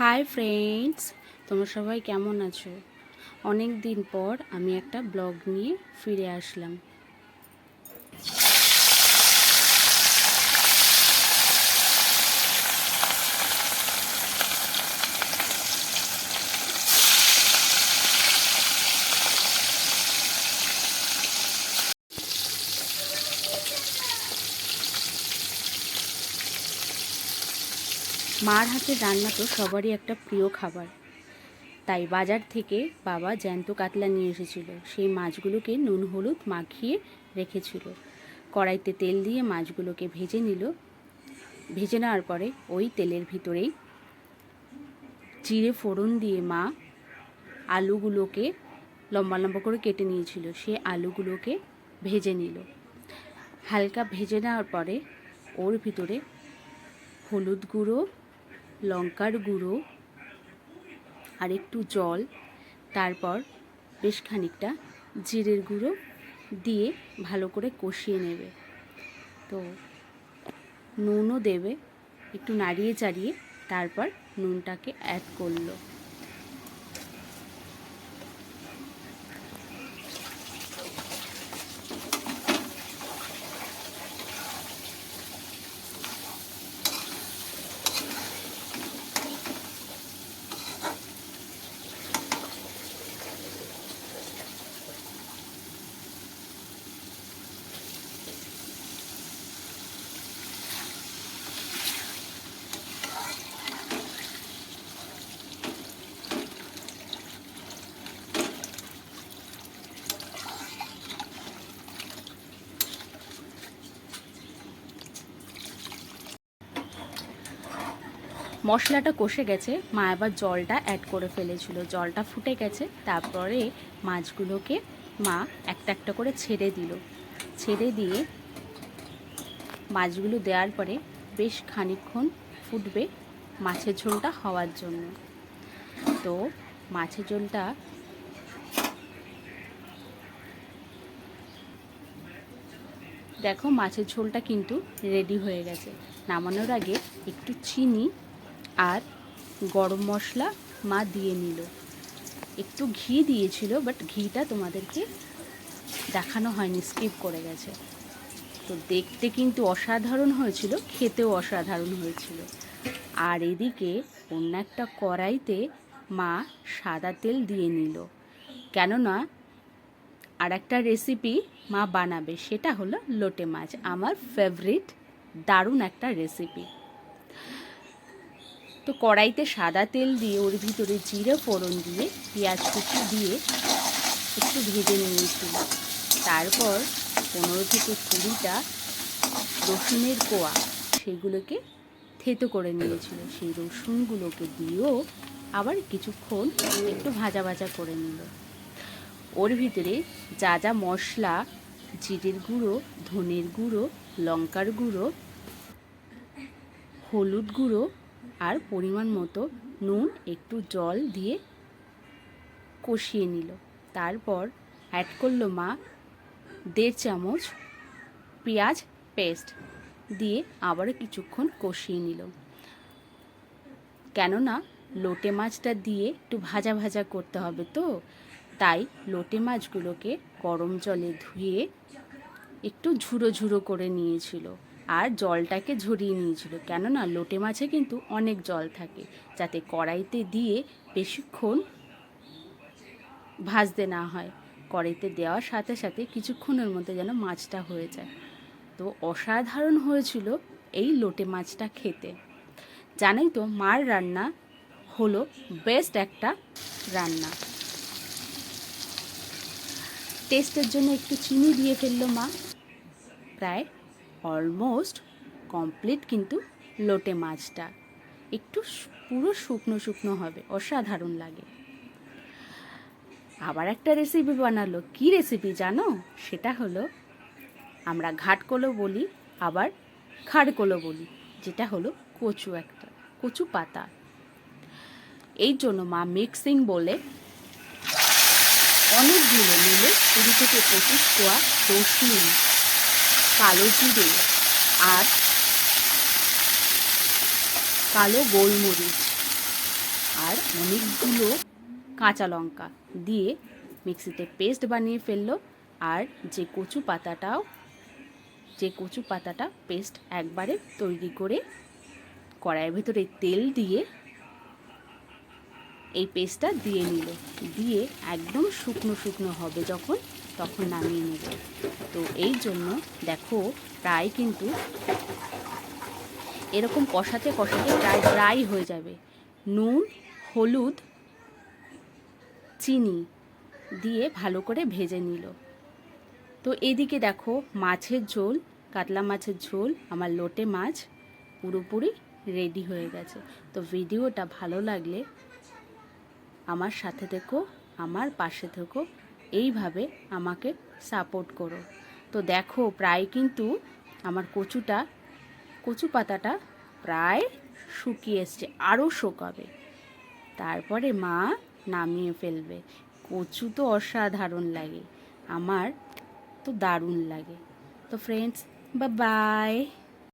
Hi friends তোমরা সবাই কেমন আছো? অনেক দিন পর আমি একটা ব্লগ নিয়ে ফিরে আসলাম। মার হাতের রান্না তো সবারই একটা প্রিয় খাবার। তাই বাজার থেকে বাবা জ্যান্ত কাতলা নিয়ে এসেছিল। সেই মাছগুলোকে নুন, হলুদ মাখিয়ে রেখেছিল। কড়াইতে তেল দিয়ে মাছগুলোকে ভেজে নিল। ভেজে নেওয়ার পরে ওই তেলের ভিতরেই জিরে ফোড়ন দিয়ে মা আলুগুলোকে লম্বা লম্বা করে কেটে নিয়েছিল। সে আলুগুলোকে ভেজে নিল। হালকা ভেজে নেওয়ার পরে ওর ভিতরে হলুদ গুঁড়ো লঙ্কার গুঁড়ো আর একটু জল, তারপর বেশ খানিকটা জিরের গুঁড়ো দিয়ে ভালো করে কষিয়ে নেবে। তো নুনও দেবে, একটু নাড়িয়ে চাড়িয়ে তারপর নুনটাকে অ্যাড করল। মশলাটা কষে গেছে, মা এবার জলটা অ্যাড করে ফেলেছিল। জলটা ফুটে গেছে, তারপরে মাছগুলোকে মা একটা একটা করে ছেড়ে দিল। ছেড়ে দিয়ে মাছগুলো দেওয়ার পরে বেশ খানিকক্ষণ ফুটবে মাছের ঝোলটা হওয়ার জন্য। তো মাছের ঝোলটা দেখো মাছের ঝোলটা কিন্তু রেডি হয়ে গেছে। নামানোর আগে একটু চিনি আর গরম মশলা মা দিয়ে নিল। একটু ঘি দিয়েছিল বাট ঘিটা তোমাদেরকে দেখানো হয়নি স্কিপ করে গেছে। তো দেখতে কিন্তু অসাধারণ হয়েছিল, খেতেও অসাধারণ হয়েছিল। আর এদিকে অন্য একটা কড়াইতে মা সাদা তেল দিয়ে নিল। কেননা আর একটা রেসিপি মা বানাবে, সেটা হলো লোটে মাছ, আমার ফেভারিট দারুণ একটা রেসিপি তো কড়াইতে সাদা তেল দিয়ে ওর ভিতরে জিরে ফোড়ন দিয়ে, পেঁয়াজ কুচি দিয়ে একটু ভেজে নিয়েছিল তারপর পনেরো থেকে কুড়িটা রসুনের কোয়া, সেগুলোকে থেতো করে নিয়েছিল। সেই রসুনগুলোকে দিয়েও আবার কিছুক্ষণ একটু ভাজা ভাজা করে নিল। ওর ভিতরে যা যা মশলা, জিরের গুঁড়ো, ধনের গুঁড়ো, লঙ্কার গুঁড়ো, হলুদ গুঁড়ো আর পরিমাণ মতো নুন একটু জল দিয়ে কষিয়ে নিল। তারপর অ্যাড করল মা দেড় চামচ পেঁয়াজ পেস্ট দিয়ে আবারও কিছুক্ষণ কষিয়ে নিল। কেননা লোটে মাছটা দিয়ে একটু ভাজা ভাজা করতে হবে তো, তাই লোটে মাছগুলোকে গরম জলে ধুয়ে একটু ঝুড়ো ঝুড়ো করে নিয়েছিল। আর জলটাকে ঝরিয়ে নিয়েছিল। কেননা লোটে মাছে কিন্তু অনেক জল থাকে, যাতে কড়াইতে দিয়ে বেশিক্ষণ ভাজতে না হয়। কড়াইতে দেওয়ার সাথে সাথে কিছুক্ষণের মধ্যে যেন মাছটা হয়ে যায়। তো অসাধারণ হয়েছিল এই লোটে মাছটা খেতে। জানোই তো, মার রান্না হলো বেস্ট একটা রান্না। টেস্টের জন্য একটু চিনি দিয়ে ফেলল মা। প্রায় অলমোস্ট কমপ্লিট কিন্তু লোটে মাছটা। একটু পুরো শুকনো শুকনো হবে, অসাধারণ লাগে। আবার একটা রেসিপি বানালো। কি রেসিপি জানো? সেটা হলো, আমরা ঘাটকলো বলি, আবার খাড়কলো বলি, যেটা হলো কচু একটা, কচু পাতা। এই জন্য মা মিক্সিং বলে অনেকগুলো মিলে কুড়ি থেকে পঁচিশ কোয়া রসুন কালো জিরে আর কালো গোলমরিচ আর অনেকগুলো কাঁচা লঙ্কা দিয়ে মিক্সিতে পেস্ট বানিয়ে ফেলল আর যে কচু পাতাটাও, যে কচু পাতাটা পেস্ট একবারে তৈরি করে কড়াইয়ের ভিতরে তেল দিয়ে এই পেস্টটা দিয়ে নিল। দিয়ে একদম শুকনো শুকনো হবে যখন তখন নামিয়ে নেব। তো এই জন্য দেখো প্রায় কিন্তু এরকম কষাতে কষাতে প্রায় ড্রাই হয়ে যাবে। নুন, হলুদ, চিনি দিয়ে ভালো করে ভেজে নিল। তো এদিকে দেখো মাছের ঝোল, কাতলা মাছের ঝোল, আমার লোটে মাছ পুরোপুরি রেডি হয়ে গেছে। তো ভিডিওটা ভালো লাগলে আমার সাথে থেকো, আমার পাশে থেকো। এইভাবে আমাকে সাপোর্ট করো। তো দেখো, প্রায় কিন্তু আমার কচুটা, কচু পাতাটা প্রায় শুকিয়ে এসছে আরও শুকাবে। তারপরে মা নামিয়ে ফেলবে। কচু তো অসাধারণ লাগে, আমার তো দারুণ লাগে। তো ফ্রেন্ডস বা বাই